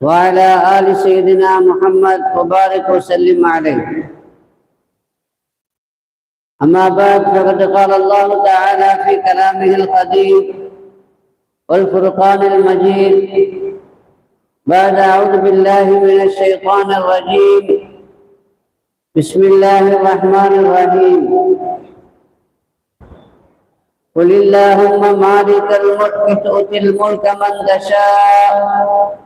وعلى آل سيدنا محمد وبارك وسلم عليه. أما بعد فقد قال الله تعالى في كلامه القديم والفرقان المجيد بعد أعوذ بالله من الشيطان الرجيم. بسم الله الرحمن الرحيم. قل اللهم مالك الملك تؤتي الملك من تشاء.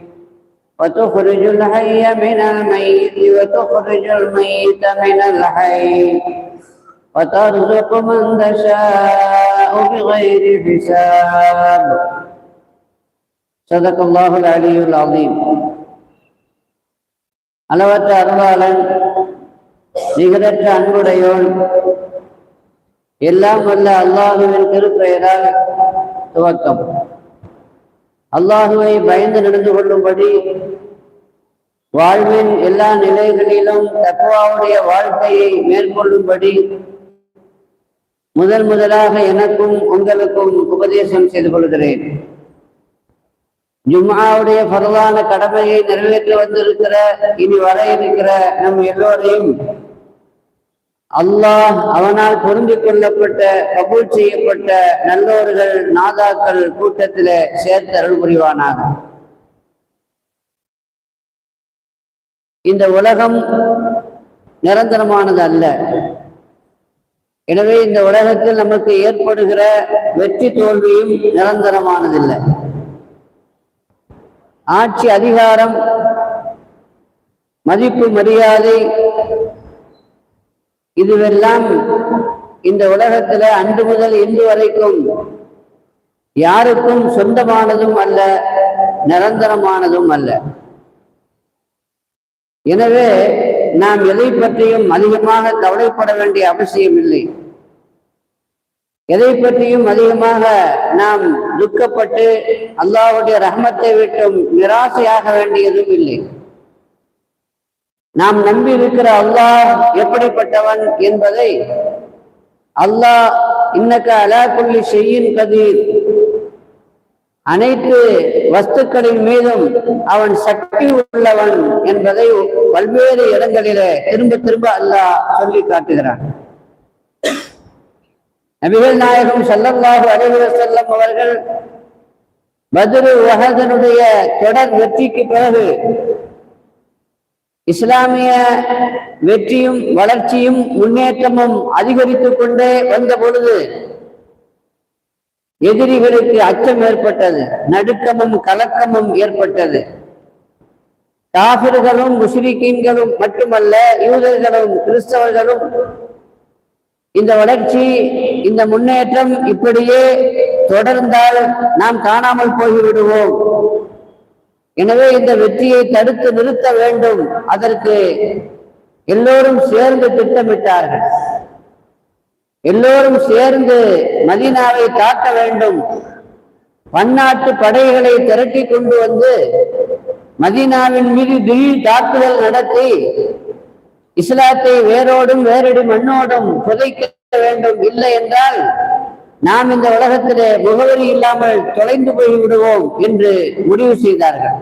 وتخرج الحي من الميت وتخرج الميت من الحي وترزق من تشاء بغير حساب صدق الله العلي العظيم அளவற்ற அருளாளன் நிகரற்ற அன்புடையோன் எல்லாம் வல்ல அல்லாஹுவின் திருப்பெயரால் துவக்கம் அல்லாஹுவை பயந்து நடந்து கொள்ளும்படி வாழ்வின் எல்லா நிலைகளிலும் தக்குவாவுடைய வாழ்க்கையை மேற்கொள்ளும்படி முதல் முதலாக எனக்கும் உங்களுக்கும் உபதேசம் செய்து கொள்கிறேன். ஜும்மாவுடைய பரவான கடமையை நிறைவேற்றி வந்திருக்கிற இனி வர இருக்கிற நம் எல்லோரையும் அல்லாஹ் அவனால் பொருந்து கொள்ளப்பட்ட கபூல் செய்யப்பட்ட நல்லோர்கள் நாதாக்கள் கூட்டத்திலே சேர்த்து அருள் புரிவானாக இந்த உலகம் நிரந்தரமானது அல்ல. எனவே இந்த உலகத்தில் நமக்கு ஏற்படுகிற வெற்றி தோல்வியும் நிரந்தரமானதில்லை. ஆட்சி அதிகாரம் மதிப்பு மரியாதை இதுவெல்லாம் இந்த உலகத்துல அன்று முதல் இன்று வரைக்கும் யாருக்கும் சொந்தமானதும் அல்ல நிரந்தரமானதும் அல்ல. எனவே நாம் எதை பற்றியும் அதிகமாக கவலைப்பட வேண்டிய அவசியம் இல்லை. எதை பற்றியும் அதிகமாக நாம் துக்கப்பட்டு அல்லாவுடைய ரஹமத்தை விட்டும் நிராசையாக வேண்டியதும் இல்லை. நாம் நம்பி இருக்கிற அல்லாஹ் எப்படிப்பட்டவன் என்பதை அல்லாஹ் இன்னக்க அலாக்குள்ளி செய்யின் கதீர் அனைத்து வஸ்துக்களின் மீதும் அவன் சக்தி உள்ளவன் என்பதை பல்வேறு இடங்களிலே திரும்ப திரும்ப அல்லாஹ் சொல்லி காட்டுகிறான். நபிகள் நாயகம் சல்லல்லாஹு அலைஹி செல்லம் அவர்கள் பத்ரு வஹதனுடைய தொடர் வெற்றிக்கு பிறகு இஸ்லாமிய வெற்றியும் வளர்ச்சியும் முன்னேற்றமும் அதிகரித்துக் கொண்டே வந்த பொழுது எதிரிகளுக்கு அச்சம் ஏற்பட்டது நடுக்கமும் கலக்கமும் ஏற்பட்டது. காபிர்களும் முஸ்லிக்கீன்களும் மட்டுமல்ல யூதர்களும் கிறிஸ்தவர்களும் இந்த வளர்ச்சி இந்த முன்னேற்றம் இப்படியே தொடர்ந்தால் நாம் காணாமல் போய்விடுவோம். எனவே இந்த வெற்றியை தடுத்து நிறுத்த வேண்டும். அதற்கு எல்லோரும் சேர்ந்து திட்டமிட்டார்கள். எல்லோரும் சேர்ந்து மதீனாவை தாக்க வேண்டும். பன்னாட்டு படைகளை திரட்டி கொண்டு வந்து மதீனாவின் மீது திடீர் தாக்குதல் நடத்தி இஸ்லாத்தை வேரோடும் வேரடி மண்ணோடும் புதைக்க வேண்டும். இல்லை என்றால் நாம் இந்த உலகத்திலே முகவரி இல்லாமல் தொலைந்து போய் விடுவோம் என்று முடிவு செய்தார்கள்.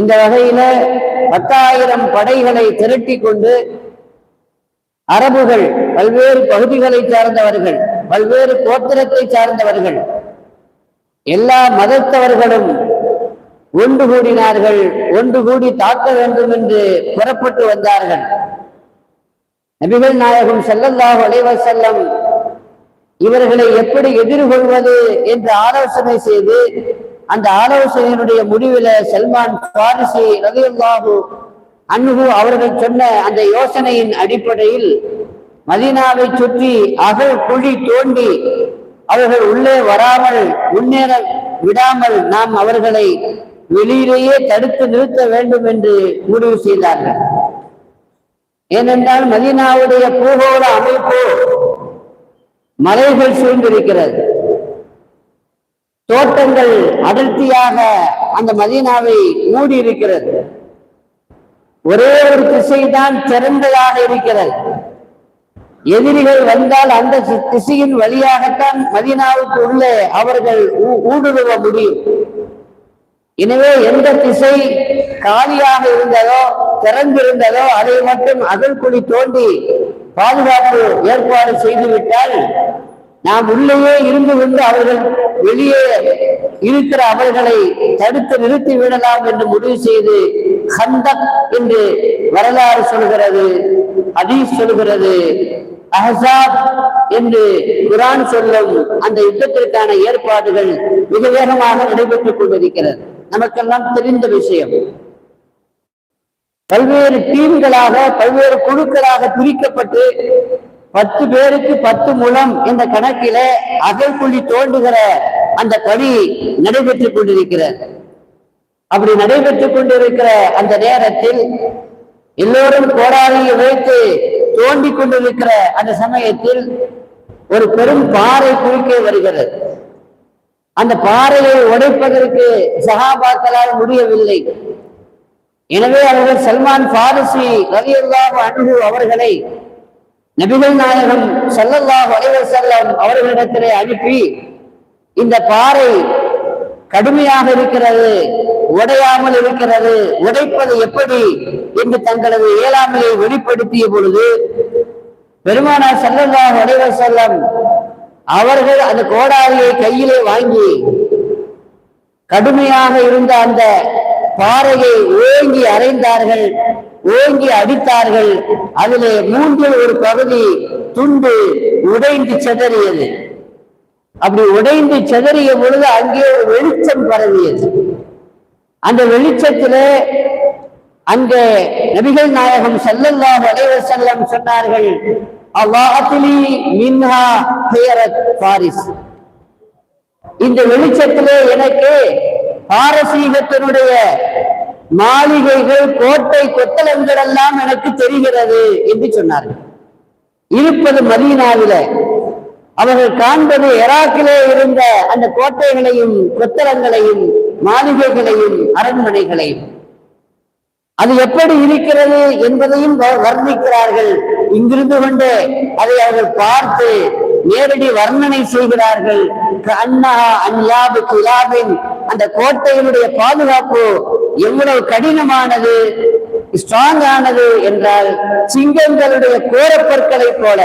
இந்த வகையில பத்தாயிரம் படைகளை திரட்டி கொண்டு அரபுகள் பல்வேறு பகுதிகளை சார்ந்தவர்கள் பல்வேறு கோத்திரத்தை சார்ந்தவர்கள். எல்லா மதத்தவர்களும் ஒன்று கூடினார்கள் ஒன்று கூடி தாக்க வேண்டும் என்று புறப்பட்டு வந்தார்கள். நபிகள் நாயகம் செல்லல்லாஹ் அலைவர் செல்லம் இவர்களை எப்படி எதிர்கொள்வது என்று ஆலோசனை செய்து அந்த ஆலோசனையினுடைய முடிவில் சல்மான் பாரிசி ரவியுல்லாஹு அன்பு அவர்கள் சொன்ன அந்த யோசனையின் அடிப்படையில் மதீனாவை சுற்றி அகல் குழி தோண்டி அவர்கள் உள்ளே வராமல் முன்னேற விடாமல் நாம் அவர்களை வெளியிலேயே தடுத்து நிறுத்த வேண்டும் என்று முடிவு செய்தார்கள். ஏனென்றால் மதீனாவுடைய பூகோள அமைப்பு மலைகள் சூழ்ந்திருக்கிறது. தோட்டங்கள் அடர்த்தியாக அந்த மதீனாவை மூடி இருக்கிறது ஒரே ஒரு திசைதான் திறந்ததாக இருக்கிறது. எதிரிகள் வந்தால் அந்த தி- திசையின் வழியாகத்தான் மதினாவுக்கு உள்ளே அவர்கள் ஊ- ஊடுருவ முடியும். எனவே எந்த திசை காலியாக இருந்ததோ திறந்திருந்ததோ அதை மட்டும் அகழ்குழி தோண்டி பாதுகாப்பு ஏற்பாடு செய்துவிட்டால் நாம் உள்ளேயே இருந்து கொண்டு அவர்கள் வெளியே இருக்கிற அவர்களை தடுத்து நிறுத்தி விடலாம் என்று முடிவு செய்து ஹந்தக் என்று வரலாறு சொல்கிறது அதீஸ் சொல்கிறது அஹசாப் என்று குரான் சொல்லும் அந்த யுத்தத்திற்கான ஏற்பாடுகள் மிக வேகமாக நடைபெற்றுக் கொண்டிருக்கிறது. நமக்கெல்லாம் தெரிந்த விஷயம். பல்வேறு டீம்களாக பல்வேறு குழுக்களாக பிரிக்கப்பட்டு பத்து பேருக்கு பத்து முழம் என்ற கணக்கில புள்ளி தோண்டுகிற அந்த பணி நடைபெற்றுக் கொண்டிருக்கிறது. அப்படி நடைபெற்றுக் கொண்டிருக்கிற அந்த நேரத்தில் எல்லோரும் கோடாரியை வைத்து தோண்டி கொண்டிருக்கிற அந்த சமயத்தில் ஒரு பெரும் பாறை குறுக்கே வருகிறது. அந்த பாறையை உடைப்பதற்கு சகாபாக்களால் முடியவில்லை. எனவே அவர்கள் சல்மான் பாரிசி ரலியல்லாஹு அன்பு அவர்களை நபிகள் நாயகம் ஸல்லல்லாஹு வளைவர் செல்லம் அவர்களிடத்திலே அனுப்பி இந்த பாறை கடுமையாக இருக்கிறது உடையாமல் இருக்கிறது உடைப்பது எப்படி என்று தங்களது இயலாமையை வெளிப்படுத்திய பொழுது பெருமானார் செல்லல்லாஹ் அலைஹி செல்லம் அவர்கள் அந்த கோடாரியை கையிலே வாங்கி கடுமையாக இருந்த அந்த பாறையை ஓங்கி அரைந்தார்கள் ஓங்கி அடித்தார்கள். அதிலே மூன்றில் ஒரு பகுதி துண்டு உடைந்து சிதறியது. அப்படி உடைந்து சிதறிய பொழுது அங்கே ஒரு வெளிச்சம் பரவியது. அந்த வெளிச்சத்திலே அங்கே நபிகள் நாயகம் செல்லல்லா அலைஹி செல்லம் சொன்னார்கள் அல்லாஹ்லி மின்ஹா ஹேரத் பாரிஸ் இந்த வெளிச்சத்திலே எனக்கு பாரசீகத்தினுடைய மாளிகைகள் கோட்டை கொத்தளங்கள் எல்லாம் எனக்கு தெரிகிறது என்று சொன்னார்கள். இருப்பது மதீனாவில. அவர்கள் காண்பது எராக்கிலே இருந்த அந்த கோட்டைகளையும் கொத்தளங்களையும் மாளிகைகளையும் அரண்மனைகளையும். அது எப்படி இருக்கிறது என்பதையும் வ- வர்ணிக்கிறார்கள். இங்கிருந்து கொண்டு அதை அவர்கள் பார்த்து நேரடி வர்ணனை செய்கிறார்கள். அண்ணா அன்யாபு குலாபின் அந்த கோட்டையினுடைய பாதுகாப்பு எவ்வளவு கடினமானது ஸ்ட்ராங் ஆனது என்றால் சிங்கங்களுடைய கோரப்பற்களை போல.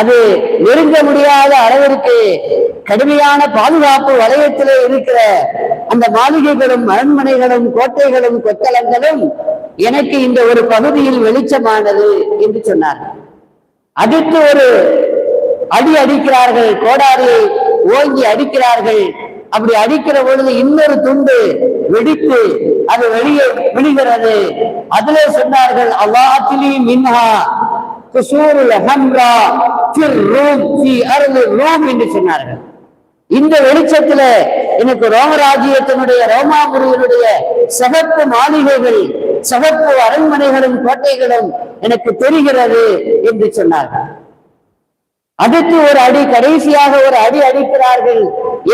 அது நெருங்க முடியாத அளவிற்கு கடுமையான பாதுகாப்பு வலயத்திலே இருக்கிற அந்த மாளிகைகளும் அரண்மனைகளும் கோட்டைகளும் கொத்தளங்களும் எனக்கு இந்த ஒரு பகுதியில் வெளிச்சமானது என்று சொன்னார். அதுக்கு ஒரு அடி அடிக்கிறார்கள் கோடாரியை ஓங்கி அடிக்கிறார்கள். அப்படி அடிக்கிற பொழுது இன்னொரு துண்டு வெடித்து அது வெளியே விழுகிறது. அதிலே சொன்னார்கள் அல்லாத்திலி மின்ஹா குசூருல் ஹம்ரா ஃபிர் ரூம் ஃபி அர்லி ரூம் என்று சொன்னார்கள். இந்த வெளிச்சத்துல எனக்கு ரோமராஜ்யத்தினுடைய ரோமாபுரியினுடைய சகப்பு மாளிகைகள் சகப்பு அரண்மனைகளும் கோட்டைகளும் எனக்கு தெரிகிறது என்று சொன்னார்கள். அடுத்து ஒரு அடி கடைசியாக ஒரு அடி அடிக்கிறார்கள்.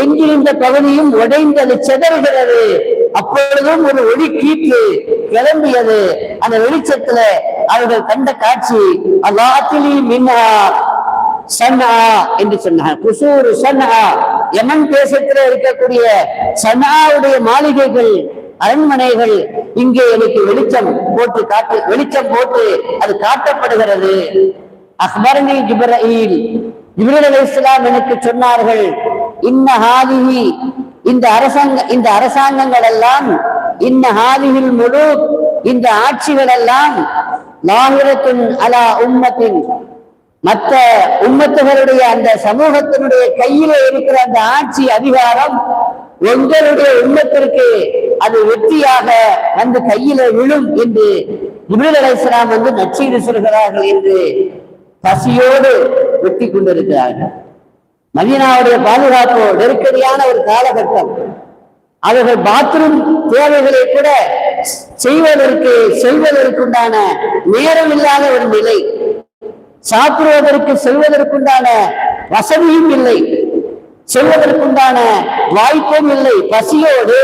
எங்கிருந்த பகுதியும் உடைந்து அது சிதறுகிறது. அப்பொழுதும் ஒரு ஒளி கீற்று கிளம்பியது. அந்த வெளிச்சத்துல அவர்கள் கண்ட காட்சி அல்லாத்திலி மின்னா சன்னா என்று சொன்னார் குசூர் சன்னா யமன் தேசத்துல இருக்கக்கூடிய சன்னாவுடைய மாளிகைகள் அரண்மனைகள் இங்கே எனக்கு வெளிச்சம் போட்டு காட்டு வெளிச்சம் போட்டு அது காட்டப்படுகிறது. அக்பரணி ஜிப்ரீல் ஜிப்ரீல் இஸ்லாம் எனக்கு சொன்னார்கள் இன்னஹாதிஹி இந்த அரசாங்க இந்த அரசாங்கங்கள் எல்லாம் இன்னஹாதிஹில் முழு இந்த ஆட்சிகள் எல்லாம் லாகிரத்துன் அலா உம்மத்தின். மற்ற உம்மத்துகளுடைய அந்த சமூகத்தினுடைய கையில இருக்கிற அந்த ஆட்சி அதிகாரம் எங்களுடைய உண்மத்திற்கு அது வெற்றியாக வந்து கையில விழும் என்று இப்ரீல் வந்து நச்சீடு சொல்கிறார்கள் என்று பசியோடு வெட்டி கொண்டிருக்கிறார்கள். மதீனாவுடைய பாதுகாப்பு நெருக்கடியான ஒரு காலகட்டம். அவர்கள் பாத்ரூம் தேவைகளை கூட செய்வதற்கு செல்வதற்குண்டான நேரம் இல்லாத ஒரு நிலை. சாப்பிடுவதற்கு செல்வதற்குண்டான வசதியும் இல்லை. செல்வதற்குண்டான வாய்ப்பும் இல்லை. பசியோடு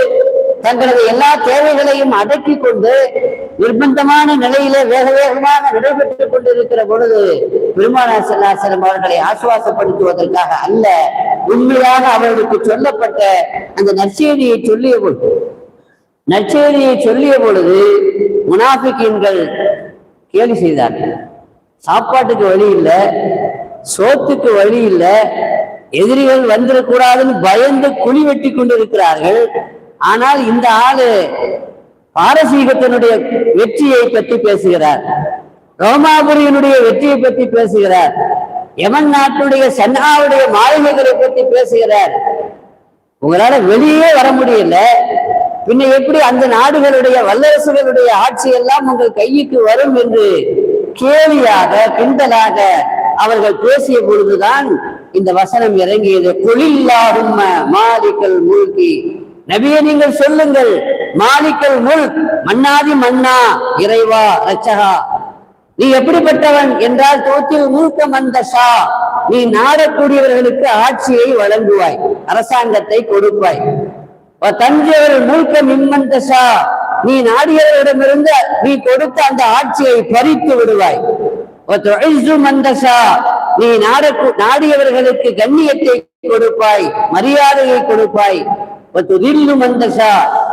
தங்களது எல்லா தேவைகளையும் அடக்கி கொண்டு நிர்பந்தமான நிலையிலே வேக வேகமாக நடைபெற்றுக் கொண்டிருக்கிற பொழுது பெருமானா செல்லாசலம் அவர்களை ஆசுவாசப்படுத்துவதற்காக அல்ல உண்மையாக அவர்களுக்கு சொல்லப்பட்ட அந்த நற்செய்தியை சொல்லிய பொழுது நற்செய்தியை சொல்லிய பொழுது முனாஃபிக்கீன்கள் கேலி செய்தார்கள். சாப்பாட்டுக்கு வழி இல்லை சோத்துக்கு வழி இல்லை எதிரிகள் வந்துடக்கூடாதுன்னு பயந்து குழி வெட்டி கொண்டிருக்கிறார்கள். ஆனால் இந்த ஆளு பாரசீகத்தினுடைய வெற்றியை பற்றி பேசுகிறார். ரோமாபுரியினுடைய வெற்றியை பற்றி பேசுகிறார். யமன் நாட்டுடைய சன்னாவுடைய மாளிகைகளை பற்றி பேசுகிறார். உங்களால வெளியே வர முடியல. பின்ன எப்படி அந்த நாடுகளுடைய வல்லரசுகளுடைய ஆட்சி எல்லாம் உங்கள் கைக்கு வரும் என்று கேலியாக கிண்டலாக அவர்கள் பேசிய பொழுதுதான் இந்த வசனம் இறங்கியது. குளில்லாகும் மாலிக்கல் மூழ்கி நபியை நீங்கள் சொல்லுங்கள். மாலிக்கல் முல் மன்னாதி மன்னா இறைவா ரச்சகா நீ எப்படிப்பட்டவன் என்றால் தோத்தில் மூக்க மந்தஷா நீ நாடக்கூடியவர்களுக்கு ஆட்சியை வழங்குவாய் அரசாங்கத்தை கொடுப்பாய். தஞ்சைவர் மூழ்க மிம்மந்தஷா நீ நாடியவரிடமிருந்து நீ கொடுத்த அந்த ஆட்சியை பறித்து விடுவாய். மந்தஷா நீ நாடக்கு நாடியவர்களுக்கு கண்ணியத்தை கொடுப்பாய் மரியாதையை கொடுப்பாய்.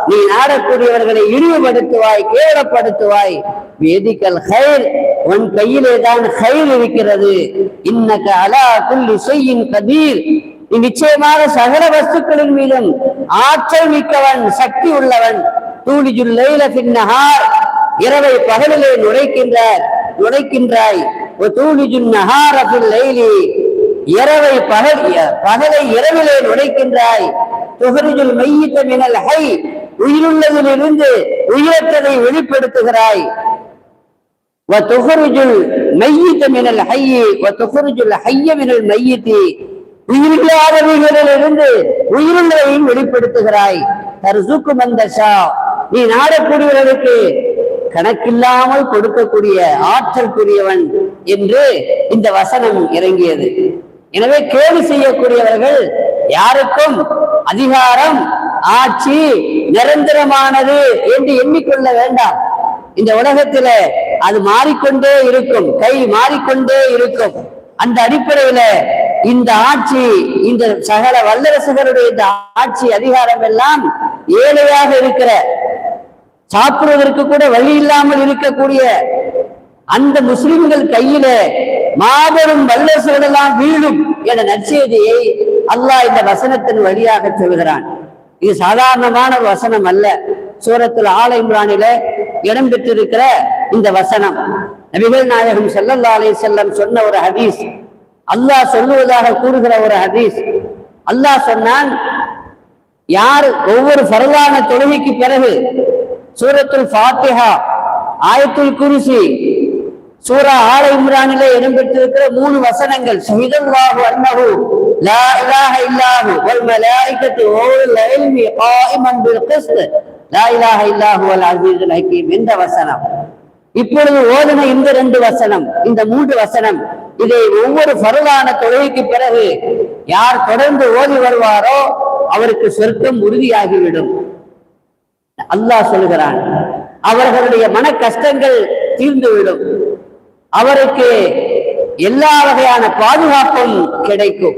நீ நாடக்கூடியவர்களை இழிவுபடுத்துவாய் கேவலப்படுத்துவாய். வேதிக்கல் ஹைர் உன் கையிலே தான் ஹைர் இருக்கிறது. இன்னக்க அலா குல்லி செய்யின் கதீர். நீ நிச்சயமாக சகல வஸ்துக்களின் மீதும் ஆற்றல் மிக்கவன் சக்தி உள்ளவன். தூளிஜுல் லைல பின்னஹார் இரவை பகலிலே நுழைக்கின்றார் நுழைக்கின்றாய். தூளிஜுல் நஹார பில் லைலி. இரவை பகல் பகலை இரவிலே நுழைக்கின்றாய். துகரிஜுல் மையிட்ட மினல் ஹை உயிருள்ளதிலிருந்து உயிரற்றதை வெளிப்படுத்துகிறாய். துகருஜுல் மையிட்ட மினல் ஹையி துகருஜுல் ஹைய மினல் மையிட்டி உயிரில்லாதவர்களிலிருந்து உயிருள்ளதையும் வெளிப்படுத்துகிறாய். தர்சுக்கு மந்தஷா நீ நாடக்கூடியவர்களுக்கு கணக்கில்லாமல் கொடுக்கக்கூடிய ஆற்றல் புரியவன் என்று இந்த வசனம் இறங்கியது. எனவே கேடு செய்யக்கூடியவர்கள் யாருக்கும் அதிகாரம் ஆட்சி நிரந்தரமானது என்று எண்ணிக்கொள்ள வேண்டாம். இந்த உலகத்தில அது மாறிக்கொண்டே இருக்கும் கை மாறிக்கொண்டே இருக்கும். அந்த அடிப்படையில இந்த ஆட்சி இந்த சகல வல்லரசுகளுடைய இந்த ஆட்சி அதிகாரம் எல்லாம் ஏழையாக இருக்கிற சாப்பிடுவதற்கு கூட வழி இல்லாமல் இருக்கக்கூடிய அந்த முஸ்லிம்கள் கையில மாபெரும் வல்லரசுகள் எல்லாம் வீழும் என நற்செய்தியை அல்லாஹ் இந்த வசனத்தின் வழியாக சொல்கிறான். இது சாதாரணமான ஒரு வசனம் அல்ல. சூரத்தில் ஆலை இம்ரானில இடம் பெற்றிருக்கிற இந்த வசனம். நபிகள் நாயகம் செல்லல்லா அலை செல்லம் சொன்ன ஒரு ஹதீஸ். அல்லாஹ் சொல்லுவதாக கூறுகிற ஒரு ஹதீஸ். அல்லாஹ் சொன்னான் யார் ஒவ்வொரு பரவான தொழுகைக்கு பிறகு சூரத்துல் ஃபாத்திஹா ஆயத்துல் குருசி சூரா ஆல இம்ரானிலே இடம்பெற்றிருக்கிற மூணு வசனங்கள். ஷஹிதல்லாஹு அன்னஹு லா இலாஹ இல்லாஹு வல் மலாயிகத்து வல் இல்மி காயிமன் பில் கிஸ்த் லா இலாஹ இல்லாஹு வல் அஸீஸுல் ஹக்கீம் இந்த வசனம். இப்பொழுது ஓதுன இந்த ரெண்டு வசனம் இந்த மூன்று வசனம் இதை ஒவ்வொரு பருவான தொழுகைக்கு பிறகு யார் தொடர்ந்து ஓதி வருவாரோ அவருக்கு சொர்க்கம் உறுதியாகிவிடும். அல்லாஹ் சொல்கிறான் அவர்களுடைய மன கஷ்டங்கள் தீர்ந்துவிடும். அவருக்கு எல்லா வகையான பாதுகாப்பும் கிடைக்கும்.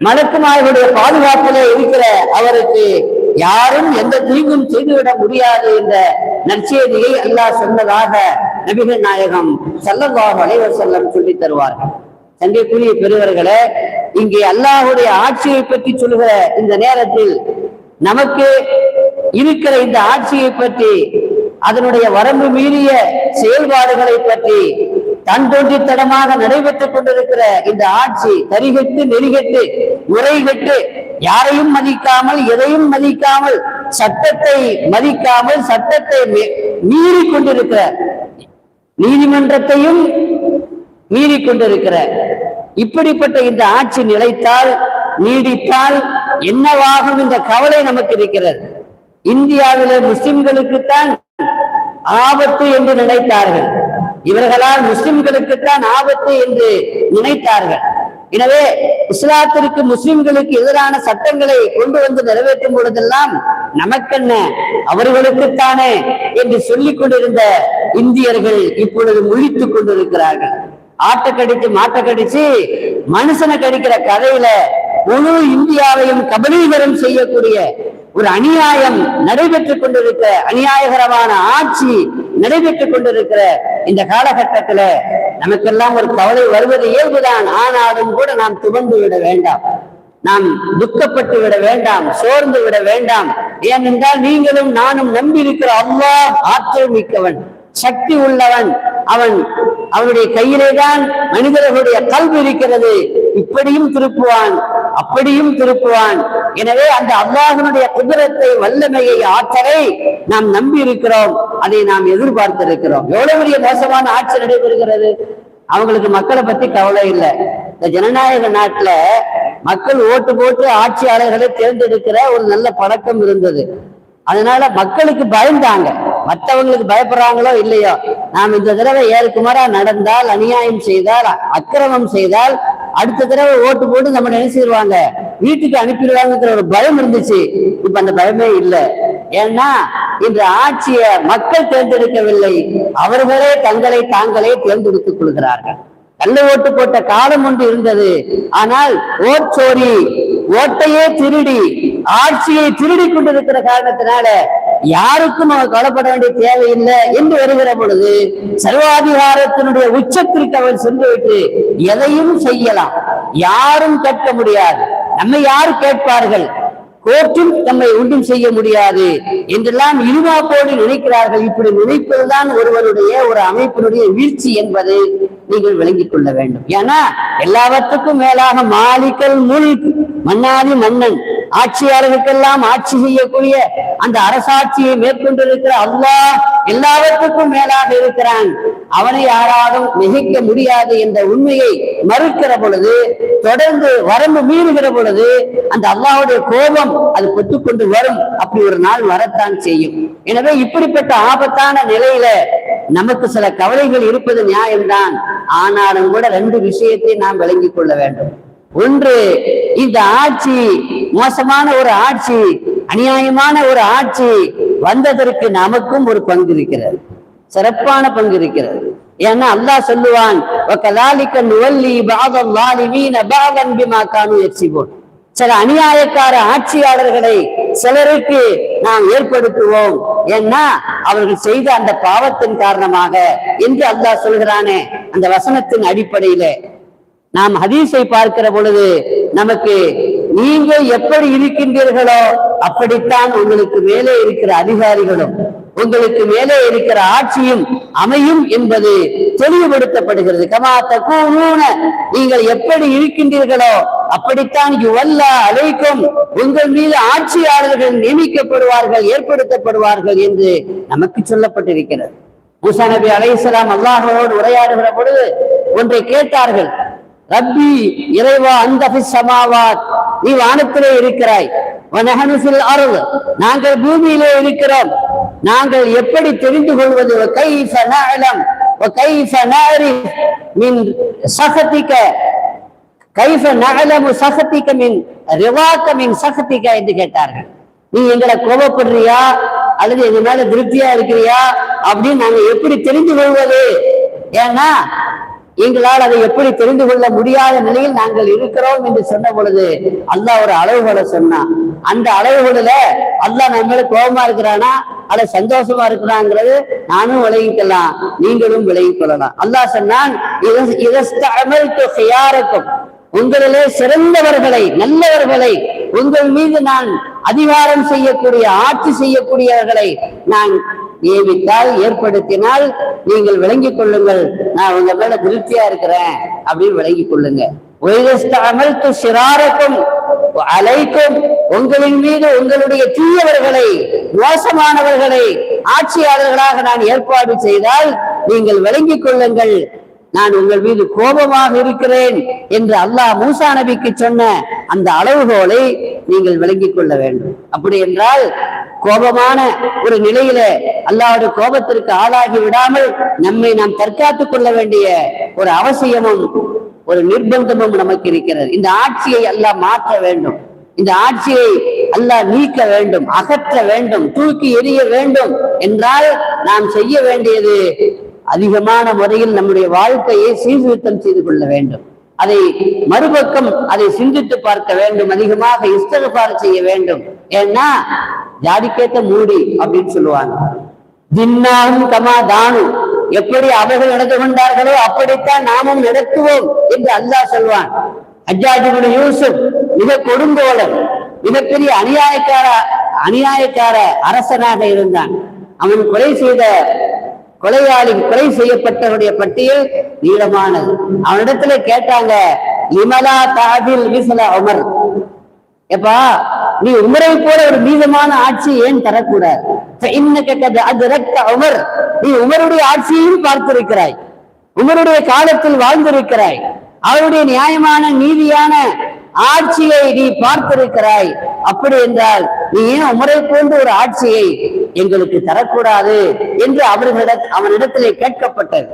மலக்குமார்களுடைய பாதுகாப்பிலே இருக்கிற அவருக்கு யாரும் எந்த தீங்கும் செய்துவிட முடியாது என்ற நற்செய்தியை அல்லாஹ் சொன்னதாக நபிகள் நாயகம் சல்லல்லாஹு அலைவர் செல்லம் சொல்லி தருவார்கள். சங்கைக்குரிய பெருவர்களே இங்கே அல்லாஹுடைய ஆட்சியை பற்றி சொல்கிற இந்த நேரத்தில் நமக்கு இருக்கிற இந்த ஆட்சியை பற்றி அதனுடைய வரம்பு மீறிய செயல்பாடுகளை பற்றி தன் தோன்றித்தனமாக நடைபெற்றுக் கொண்டிருக்கிற இந்த ஆட்சி தரிகட்டு நெறிகட்டு உரைகட்டு யாரையும் மதிக்காமல் எதையும் மதிக்காமல் சட்டத்தை மதிக்காமல் சட்டத்தை மீறி கொண்டிருக்கிற நீதிமன்றத்தையும் மீறி கொண்டிருக்கிற இப்படிப்பட்ட இந்த ஆட்சி நிலைத்தால் நீடித்தால் என்னவாகும் இந்த கவலை நமக்கு இருக்கிறது. இந்தியாவிலே முஸ்லிம்களுக்குத்தான் ஆபத்து என்று நினைத்தார்கள். இவர்களால் முஸ்லிம்களுக்குத்தான் ஆபத்து என்று நினைத்தார்கள். எனவே இஸ்லாத்திற்கு முஸ்லிம்களுக்கு எதிரான சட்டங்களை கொண்டு வந்து நிறைவேற்றும் பொழுதெல்லாம் நமக்கென்ன? அவர்களுக்குத்தானே என்று சொல்லிக் கொண்டிருந்த இந்தியர்கள் இப்பொழுது முழித்துக் கொண்டிருக்கிறார்கள். ஆட்டை கடிச்சு மாட்டை கடிச்சு மனுஷனை கடிக்கிற கதையில முழு இந்தியாவையும் கபலீகரம் செய்யக்கூடிய ஒரு அநியாயம் நடைபெற்றுக் கொண்டிருக்கிற அநியாயகரமான ஆட்சி நடைபெற்றுக் கொண்டிருக்கிற இந்த காலகட்டத்துல நமக்கெல்லாம் ஒரு கவலை வருவது இயல்புதான். ஆனாலும் கூட நாம் துவந்து விட வேண்டாம். நாம் துக்கப்பட்டு விட வேண்டாம் சோர்ந்து விட வேண்டாம். ஏனென்றால் நீங்களும் நானும் நம்பி இருக்கிற அல்லாஹ் ஆற்றல் மிக்கவன் சக்தி உள்ளவன். அவன் அவனுடைய கையிலே தான் மனிதர்களுடைய கல்வி இருக்கிறது. இப்படியும் திருப்புவான் அப்படியும் திருப்புவான். எனவே அந்த அல்லாஹனுடைய குதிரத்தை வல்லமையை ஆற்றலை நாம் நம்பி இருக்கிறோம். அதை நாம் எதிர்பார்த்திருக்கிறோம். எவ்வளவு பெரிய மோசமான ஆட்சி நடைபெறுகிறது? அவங்களுக்கு மக்களை பத்தி கவலை இல்லை. இந்த ஜனநாயக நாட்டுல மக்கள் ஓட்டு போட்டு ஆட்சியாளர்களை தேர்ந்தெடுக்கிற ஒரு நல்ல பழக்கம் இருந்தது. அதனால மக்களுக்கு பயந்தாங்க. மற்றவங்களுக்கு பயப்படுறாங்களோ இல்லையோ நாம் இந்த தடவை ஏற்குமாறா நடந்தால் அநியாயம் செய்தால் அக்கிரமம் செய்தால் அடுத்த தடவை ஓட்டு போட்டு நம்ம நினைச்சிருவாங்க. வீட்டுக்கு அனுப்பிடுவாங்கிற ஒரு பயம் இருந்துச்சு. இப்ப அந்த பயமே இல்லை. ஏன்னா இன்று ஆட்சியை மக்கள் தேர்ந்தெடுக்கவில்லை. அவர்களே தங்களை தாங்களே தேர்ந்தெடுத்துக் கொள்கிறார்கள். கள்ள ஓட்டு போட்ட காலம் ஒன்று இருந்தது. ஆனால் ஓட்சோரி ஓட்டையே திருடி ஆட்சியை திருடி கொண்டிருக்கிற காரணத்தினால யாருக்கும் அவர் கவலைப்பட வேண்டிய தேவையில்லை என்று வருகிற பொழுது சர்வாதிகாரத்தினுடைய உச்சத்திற்கு அவர் சென்றுவிட்டு எதையும் செய்யலாம். யாரும் கேட்க முடியாது. நம்மை யார் கேட்பார்கள்? கோர்ட்டும் நம்மை ஒன்றும் செய்ய முடியாது என்றெல்லாம் இருமாப்போடு நினைக்கிறார்கள். இப்படி நினைப்பதுதான் ஒருவருடைய ஒரு அமைப்பினுடைய வீழ்ச்சி என்பது நீங்கள் விளங்கிக் கொள்ள வேண்டும். ஏன்னா எல்லாவற்றுக்கும் மேலாக மாலிக்கல் முல்க் மன்னாதி மன்னன் ஆட்சியாளர்களுக்கெல்லாம் ஆட்சி செய்யக்கூடிய அந்த அரசாட்சியை மேற்கொண்டிருக்கிற அல்லாஹ் எல்லாவற்றுக்கும் மேலாக இருக்கிறான். அவனை யாராலும் மிகைக்க முடியாது என்ற உண்மையை மறுக்கிற பொழுது தொடர்ந்து வரம்பு மீறுகிற பொழுது அந்த அல்லாவுடைய கோபம் அது பெற்றுக்கொண்டு வரும். அப்படி ஒரு நாள் வரத்தான் செய்யும். எனவே இப்படிப்பட்ட ஆபத்தான நிலையில நமக்கு சில கவலைகள் இருப்பது நியாயம்தான். ஆனாலும் கூட ரெண்டு விஷயத்தை நாம் விளங்கிக் கொள்ள வேண்டும். ஒன்று இந்த ஆட்சி மோசமான ஒரு ஆட்சி அநியாயமான ஒரு ஆட்சி வந்ததற்கு நமக்கும் ஒரு பங்கு இருக்கிறது. சிறப்பான பங்கு இருக்கிறது. ஏன்னா அல்லா சொல்லுவான் சில அநியாயக்கார ஆட்சியாளர்களை சிலருக்கு நாம் ஏற்படுத்துவோம். ஏன்னா அவர்கள் செய்த அந்த பாவத்தின் காரணமாக என்று அல்லாஹ் சொல்கிறானே அந்த வசனத்தின் அடிப்படையில. நாம் ஹதீஸை பார்க்கிற பொழுது நமக்கு நீங்க எப்படி இருக்கின்றீர்களோ அப்படித்தான் உங்களுக்கு மேலே இருக்கிற அதிகாரிகளும் உங்களுக்கு மேலே இருக்கிற ஆட்சியும் அமையும் என்பது தெளிவுபடுத்தப்படுகிறது. கமா தக்கூன நீங்கள் எப்படி இருக்கின்றீர்களோ அப்படித்தான் யுவல்லா அழைக்கும் உங்கள் மீது ஆட்சியாளர்கள் நியமிக்கப்படுவார்கள் ஏற்படுத்தப்படுவார்கள் என்று நமக்கு சொல்லப்பட்டிருக்கிறது. மூசா நபி அலைஹிஸ்ஸலாம் அல்லாஹோடு உரையாடுகிற பொழுது ஒன்றை கேட்டார்கள். ரப்பி இறைவா அந்த நீ வானத்திலே இருக்கிறாய். வனஹனுசில் அருள் நாங்கள் பூமியிலே இருக்கிறோம். நாங்கள் எப்படி தெரிந்து கொள்வது? கைஃப நஅலம். وكيف نعرف من سخطك கைஃப நகலமு சகத்திக்க மின் ரிவாக்க மின் சகத்திக்க என்று கேட்டார்கள். நீ எங்களை கோபப்படுறியா? அல்லது எங்க மேல திருப்தியா இருக்கிறியா? அப்படின்னு நாங்க எப்படி தெரிந்து கொள்வது? ஏன்னா எங்களால் அதை எப்படி தெரிந்து கொள்ள முடியாத நிலையில் நாங்கள் இருக்கிறோம் என்று சொன்ன பொழுது அல்லா ஒரு அளவுகோலை சொன்னான் அந்த அளவுகோல அல்லா நம்ம கோபமா இருக்கிறானா? அல்ல சந்தோஷமா இருக்கிறாங்கிறது நானும் விலகிக்கலாம் நீங்களும் விலகிக் கொள்ளலாம். அல்லா சொன்னான் உங்களிலே சிறந்தவர்களை நல்லவர்களை உங்கள் மீது நான் அதிகாரம் செய்யக்கூடிய ஆட்சி செய்யக்கூடியவர்களை நான் நியமித்தால் ஏற்படுத்தினால் நீங்கள் விளங்கிக் கொள்ளுங்கள். நான் உங்க மேல திருப்தியா இருக்கிறேன் அப்படின்னு விளங்கிக் கொள்ளுங்க. அமல்து சிறாரக்கும் அலைக்கும் உங்களின் மீது உங்களுடைய தீயவர்களை மோசமானவர்களை ஆட்சியாளர்களாக நான் ஏற்பாடு செய்தால் நீங்கள் விளங்கிக் கொள்ளுங்கள். நான் உங்கள் மீது கோபமாக இருக்கிறேன் என்று அல்லாஹ் மூசா நபிக்கு சொன்ன அந்த அளவுகோலை நீங்கள் விளங்கிக் கொள்ள வேண்டும். அப்படி என்றால் கோபமான ஒரு நிலையில அல்லாவுடைய கோபத்திற்கு ஆளாகி விடாமல் நம்மை நாம் தற்காத்துக் கொள்ள வேண்டிய ஒரு அவசியமும் ஒரு நிர்பந்தமும் நமக்கு இருக்கிறது. இந்த ஆட்சியை அல்லாஹ் மாற்ற வேண்டும். இந்த ஆட்சியை அல்லாஹ் நீக்க வேண்டும் அகற்ற வேண்டும் தூக்கி எறிய வேண்டும் என்றால் நாம் செய்ய வேண்டியது அதிகமான முறையில் நம்முடைய வாழ்க்கையை சீர்திருத்தம் செய்து கொள்ள வேண்டும். அதை மறுபக்கம் அதை சிந்தித்து பார்க்க வேண்டும். அதிகமாக இஸ்தகபார் செய்ய வேண்டும். ஏன்னா ஜாதிக்கேத்த மூடி அப்படின்னு சொல்லுவாங்க. தின்னாகும் கமா தானு. எப்படி அவர்கள் நடந்து கொண்டார்களோ அப்படித்தான் நாமும் நடத்துவோம் என்று அல்லாஹ் சொல்வான். அஜாஜிபுன் யூசுப் மிக கொடுங்கோலன் மிகப்பெரிய அநியாயக்கார அநியாயக்கார அரசனாக இருந்தான். அவன் கொலை செய்த கொலையாளி கொலை செய்யப்பட்டவருடைய பட்டியல் நீளமானது அவனிடத்துல கேட்டாங்க இமலா தாதில் விசல உமர். எப்பா நீ உமரை போல ஒரு மீதமான ஆட்சி ஏன் தரக்கூடாது? அது ரத்த உமர். நீ உமருடைய ஆட்சியையும் பார்த்திருக்கிறாய். உமருடைய காலத்தில் வாழ்ந்திருக்கிறாய். அவருடைய நியாயமான நீதியான ஆட்சியை நீ பார்த்திருக்கிறாய். அப்படி என்றால் நீ ஏன் உமரை போன்ற ஒரு ஆட்சியை எங்களுக்கு தரக்கூடாது? என்று அவர்களிட அவனிடத்திலே கேட்கப்பட்டது.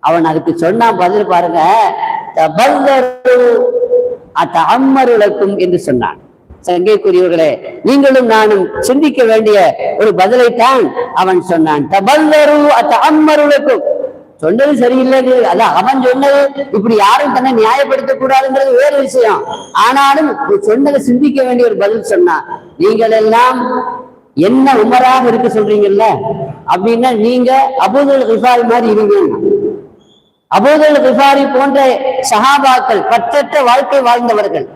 அவன் அதுக்கு சொன்னான் பதில் பாருங்க. அம்மருளக்கும் என்று சொன்னான். சங்கைக்குரியவர்களே நீங்களும் நானும் சிந்திக்க வேண்டிய ஒரு பதிலைத்தான் அவன் சொன்னான். தபல்லரு அத்த அம்மருளக்கும் சொன்னது சரியில்லை அல்ல அவன் சொன்னது இப்படி யாரும் தன்னை நியாயப்படுத்த கூடாதுங்கிறது வேறு விஷயம். ஆனாலும் சொன்னதை சிந்திக்க வேண்டிய ஒரு பதில் சொன்னான் நீங்கள் எல்லாம் என்ன உமராக இருக்க சொல்றீங்கல்ல? அப்படின்னா நீங்க அபூதல் ரிஃபாரி மாதிரி இருங்க. அபூதல் ரிஃபாரி போன்ற சஹாபாக்கள் பற்றற்ற வாழ்க்கை வாழ்ந்தவர்கள்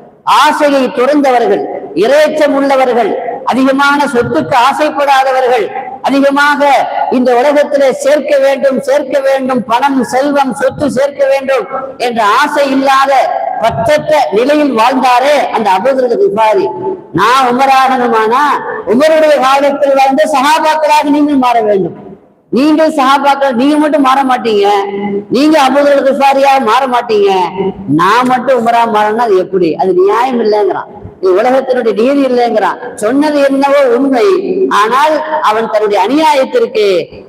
ஆசையை துறந்தவர்கள் இறைச்சம் உள்ளவர்கள் அதிகமான சொத்துக்கு ஆசைப்படாதவர்கள் அதிகமாக இந்த உலகத்திலே சேர்க்க வேண்டும் சேர்க்க வேண்டும் பணம் செல்வம் சொத்து சேர்க்க வேண்டும் என்ற ஆசை இல்லாத பற்றற்ற நிலையில் வாழ்ந்தாரே அந்த அபுதரது விபாரி. நான் உமராகணுமானா உமருடைய காலத்தில் வாழ்ந்த சகாபாக்களாக நீங்கள் மாற வேண்டும். நீங்கள் சகாபாக்கள் நீங்க மட்டும் மாற மாட்டீங்க. நீங்க அபுதல் விசாரியா மாற மாட்டீங்க. நான் மட்டும் உமரா மாறணும் அது எப்படி? அது நியாயம் இல்லைங்கிறான். உலகத்தினுடைய நீதி இல்லைங்கிறான் சொன்னது என்னவோ உண்மை. ஆனால் அவன் தன்னுடைய அநியாயத்திற்கு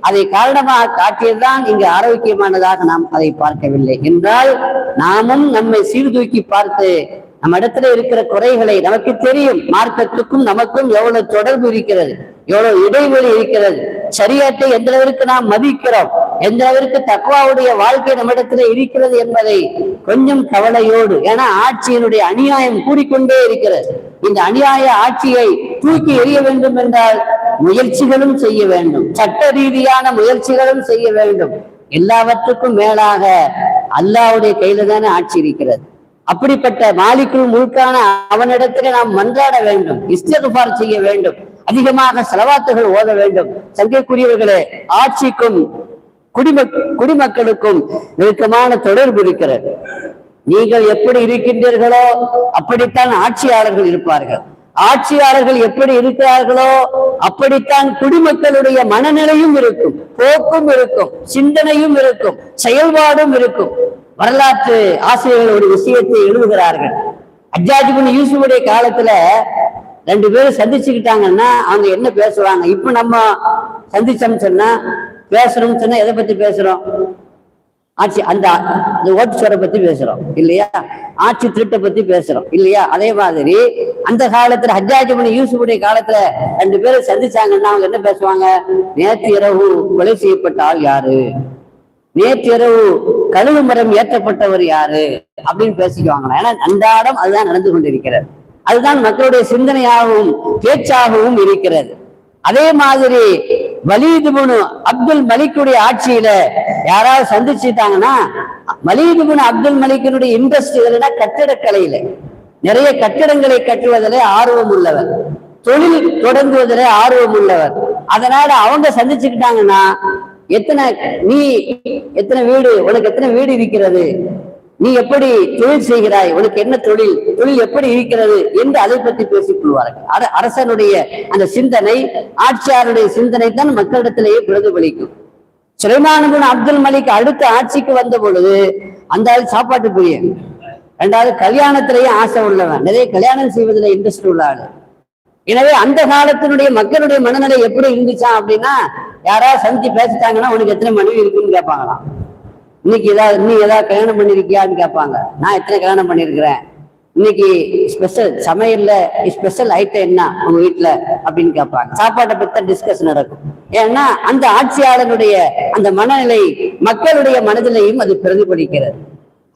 அதை காரணமாக காட்டியதுதான் இங்கு ஆரோக்கியமானதாக நாம் அதை பார்க்கவில்லை. என்றால் நாமும் நம்மை சீர்தூக்கி பார்த்து நம்ம இடத்துல இருக்கிற குறைகளை நமக்கு தெரியும். மார்க்கத்துக்கும் நமக்கும் எவ்வளவு தொடர்பு இருக்கிறது. எவ்வளவு இடைவெளி இருக்கிறது. சரியத்தை எந்த அளவிற்கு நாம் மதிக்கிறோம்? எந்த அளவிற்கு தக்குவாவுடைய வாழ்க்கை நம்மிடத்தில் இருக்கிறது என்பதை கொஞ்சம் கவலையோடு ஏன்னா ஆட்சியினுடைய அநியாயம் கூடிக்கொண்டே இருக்கிறது. இந்த அநியாய ஆட்சியை தூக்கி எறிய வேண்டும் என்றால் முயற்சிகளும் செய்ய வேண்டும். சட்ட ரீதியான முயற்சிகளும் செய்ய வேண்டும். எல்லாவற்றுக்கும் மேலாக அல்லாவுடைய கையில தானே ஆட்சி இருக்கிறது. அப்படிப்பட்ட மாலிக்குள் முழுக்கான அவனிடத்திலே நாம் மன்றாட வேண்டும் இஸ்தகுபார் செய்ய வேண்டும் அதிகமாக செலவாத்துகள் ஓத வேண்டும். சங்கைக்குரியவர்களே ஆட்சிக்கும் குடிமக் குடிமக்களுக்கும் நெருக்கமான தொடர்பு இருக்கிறது. நீங்கள் எப்படி இருக்கின்றீர்களோ அப்படித்தான் ஆட்சியாளர்கள் இருப்பார்கள். ஆட்சியாளர்கள் எப்படி இருக்கிறார்களோ அப்படித்தான் குடிமக்களுடைய மனநிலையும் இருக்கும் போக்கும் இருக்கும் சிந்தனையும் இருக்கும் செயல்பாடும் இருக்கும். வரலாற்று ஆசிரியர்கள் ஒரு விஷயத்தை எழுதுகிறார்கள். அஜாஜிபின் யூசுஃபுடைய காலத்துல ரெண்டு பேரும் சந்திச்சுக்கிட்டாங்கன்னா அவங்க என்ன பேசுவாங்க? இப்ப நம்ம சந்திச்சோம்னு சொன்னா பேசுறோம்னு சொன்னா எதை பத்தி பேசுறோம்? ஆட்சி அந்த ஓட்டு சோரை பத்தி பேசுறோம் இல்லையா? ஆட்சி திருட்டை பத்தி பேசுறோம் இல்லையா? அதே மாதிரி அந்த காலத்துல ஹஜ்ஜாஜிபுன் யூசுஃபுடைய காலத்துல ரெண்டு பேரும் சந்திச்சாங்கன்னா அவங்க என்ன பேசுவாங்க? நேற்று இரவு கொலை செய்யப்பட்ட ஆள் யாரு? நேற்று இரவு கழுவு மரம் ஏற்றப்பட்டவர் யாரு? அப்படின்னு பேசிக்குவாங்களா ஏன்னா அன்றாடம் அதுதான் நடந்து கொண்டிருக்கிறது. அதுதான் மக்களுடைய சிந்தனையாகவும் பேச்சாகவும் இருக்கிறது. அதே மாதிரி வலிதுபுனு அப்துல் மலிக்குடைய ஆட்சியில யாராவது சந்திச்சுட்டாங்கன்னா மலிதுபுனு அப்துல் மலிக்கினுடைய இன்ட்ரெஸ்ட் எதுனா கட்டிடக்கலையில. நிறைய கட்டிடங்களை கட்டுவதிலே ஆர்வம் உள்ளவர். தொழில் தொடங்குவதிலே ஆர்வம் உள்ளவர். அதனால அவங்க சந்திச்சுக்கிட்டாங்கன்னா எத்தனை நீ எத்தனை வீடு உனக்கு எத்தனை வீடு இருக்கிறது? நீ எப்படி தொழில் செய்கிறாய்? உனக்கு என்ன தொழில்? தொழில் எப்படி இருக்கிறது? என்று அதை பற்றி பேசிக் கொள்வார்கள். அரசனுடைய அந்த சிந்தனை ஆட்சியாருடைய சிந்தனை தான் மக்களிடத்திலேயே பிரதிபலிக்கும். சுலைமானபுன் அப்துல் மலிக் அடுத்த ஆட்சிக்கு வந்த பொழுது அந்த ஆள் சாப்பாட்டு புரிய ரெண்டாவது கல்யாணத்திலேயே ஆசை உள்ளவன். நிறைய கல்யாணம் செய்வதில் இன்ட்ரெஸ்ட் உள்ள ஆளு. எனவே அந்த காலத்தினுடைய மக்களுடைய மனநிலை எப்படி இருந்துச்சான் அப்படின்னா யாராவது சந்தி பேசிட்டாங்கன்னா உனக்கு எத்தனை மனைவி இருக்குன்னு கேட்பாங்களாம். இன்னைக்கு ஏதாவது நீ ஏதாவது கல்யாணம் பண்ணிருக்கியான்னு கேட்பாங்க. நான் எத்தனை கல்யாணம் பண்ணியிருக்கிறேன் இன்னைக்கு ஸ்பெஷல் சமையல்ல ஸ்பெஷல் ஐட்டம் என்ன உங்க வீட்டுல அப்படின்னு கேட்பாங்க. சாப்பாட்டை பத்தி டிஸ்கஸ் நடக்கும். ஏன்னா அந்த ஆட்சியாளனுடைய அந்த மனநிலை மக்களுடைய மனதிலையும் அது பிரதிபலிக்கிறது.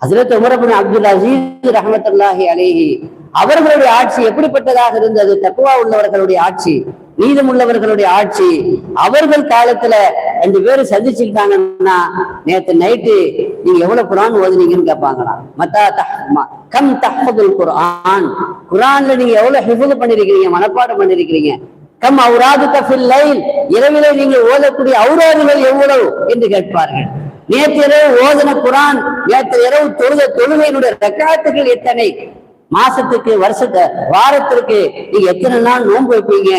ஹசரத் உமரபின் அப்துல் அசீஸ் ரஹமத்துல்லாஹி அலேஹி அவர்களுடைய ஆட்சி எப்படிப்பட்டதாக இருந்தது? தக்குவா உள்ளவர்களுடைய ஆட்சி மீதம் உள்ளவர்களுடைய ஆட்சி அவர்கள் காலத்துல ரெண்டு பேரும் சந்திச்சுக்கிட்டாங்கன்னா நேத்து நைட்டு நீங்க எவ்வளவு குரான் ஓதுனீங்கன்னு கேட்பாங்களாம் மத்தா கம் தஹதுல் குரான் குரான்ல நீங்க எவ்வளவு ஹிஃபுது பண்ணிருக்கிறீங்க மனப்பாடம் பண்ணிருக்கிறீங்க? கம் அவுராது கஃபில் லைல். இரவிலே நீங்க ஓதக்கூடிய அவுராதுகள் எவ்வளவு என்று கேட்பார்கள். நேற்று இரவு ஓதன குரான் நேற்று இரவு தொழுத தொழுகையினுடைய ரக்காத்துகள் எத்தனை? மாசத்துக்கு வருஷத்து வாரத்திற்கு நீங்க எத்தனை நாள் நோன்பு வைப்பீங்க?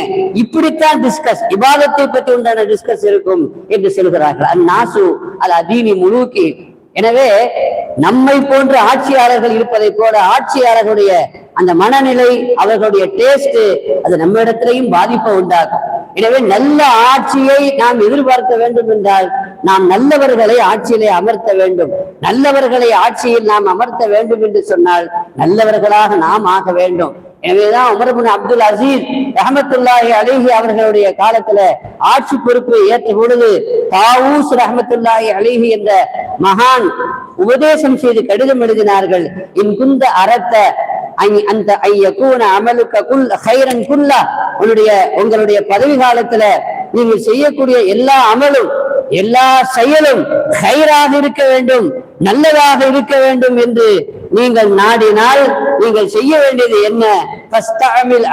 இப்படித்தான் டிஸ்கஸ் விவாதத்தை பற்றி உண்டான டிஸ்கஸ் இருக்கும் என்று சொல்கிறார்கள். அந்நாசு அது அதீனி முழுக்கி எனவே நம்மை போன்ற ஆட்சியாளர்கள் இருப்பதை போல ஆட்சியாளர்களுடைய அந்த மனநிலை அவர்களுடைய டேஸ்ட் அது நம்ம இடத்திலையும் பாதிப்பை உண்டாக்கும். எனவே நல்ல ஆட்சியை நாம் எதிர்பார்க்க வேண்டும் என்றால் நாம் நல்லவர்களை ஆட்சியிலே அமர்த்த வேண்டும். நல்லவர்களை ஆட்சியில் நாம் அமர்த்த வேண்டும் என்று சொன்னால் நல்லவர்களாக நாம் ஆக வேண்டும். எனவேதான் உமர்பின் அப்துல் அசீஸ் ரஹமத்துல்லாஹி அலிஹி அவர்களுடைய காலத்துல ஆட்சி பொறுப்பை ஏற்ற பொழுது தாவூஸ் ரஹமத்துல்லாஹி அலிஹி என்ற மகான் உபதேசம் செய்து கடிதம் எழுதினார்கள். இன் குந்த அறத்த அந்த ஐயக்கூன அமலுக்க குல் ஹைரன் குல்லா. உன்னுடைய உங்களுடைய பதவி காலத்துல நீங்கள் செய்யக்கூடிய எல்லா அமலும் எல்லா செயலும் ஹைராக இருக்க வேண்டும் நல்லதாக இருக்க வேண்டும் என்று நீங்கள் நாடினால் நீங்கள் செய்ய வேண்டியது என்ன? ஃபஸ்தஅமில்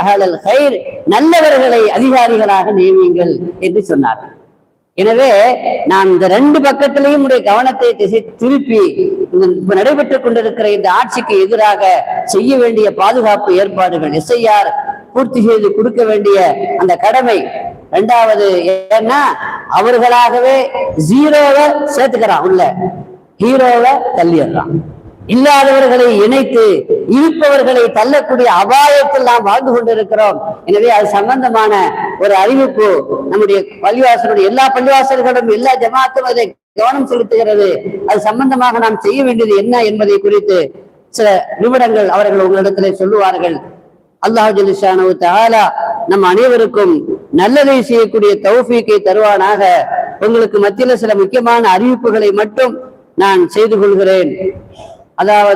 ஹைர் நல்லவர்களை அதிகாரிகளாக நியமியுங்கள் என்று சொன்னார் எனவே நான் இந்த ரெண்டு பக்கத்திலையும் உடைய கவனத்தை திசை திருப்பி நடைபெற்றுக் கொண்டிருக்கிற இந்த ஆட்சிக்கு எதிராக செய்ய வேண்டிய பாதுகாப்பு ஏற்பாடுகள் எஸ்ஐஆர் பூர்த்தி செய்து கொடுக்க வேண்டிய அந்த கடமை ரெண்டாவது ஏன்னா அவர்களாகவே ஜீரோவை சேர்த்துக்கிறான் உள்ள. ஹீரோவை தள்ளிடுறான். இல்லாதவர்களை இணைத்து இருப்பவர்களை தள்ளக்கூடிய அபாயத்தில் நாம் வாழ்ந்து கொண்டிருக்கிறோம். எனவே அது சம்பந்தமான ஒரு அறிவிப்பு நம்முடைய பள்ளிவாசலுடைய எல்லா பள்ளிவாசல்களும் எல்லா ஜமாத்தும் அதை கவனம் செலுத்துகிறது. அது சம்பந்தமாக நாம் செய்ய வேண்டியது என்ன என்பதை குறித்து சில நிமிடங்கள் அவர்கள் உங்களிடத்திலே சொல்லுவார்கள். அல்லாஹ் ஜலிஷானு தாலா நம் அனைவருக்கும் நல்லதை செய்யக்கூடிய தௌஃபீக்கை தருவானாக. உங்களுக்கு மத்தியில சில முக்கியமான அறிவிப்புகளை மட்டும் நான் செய்து கொள்கிறேன். அதாவது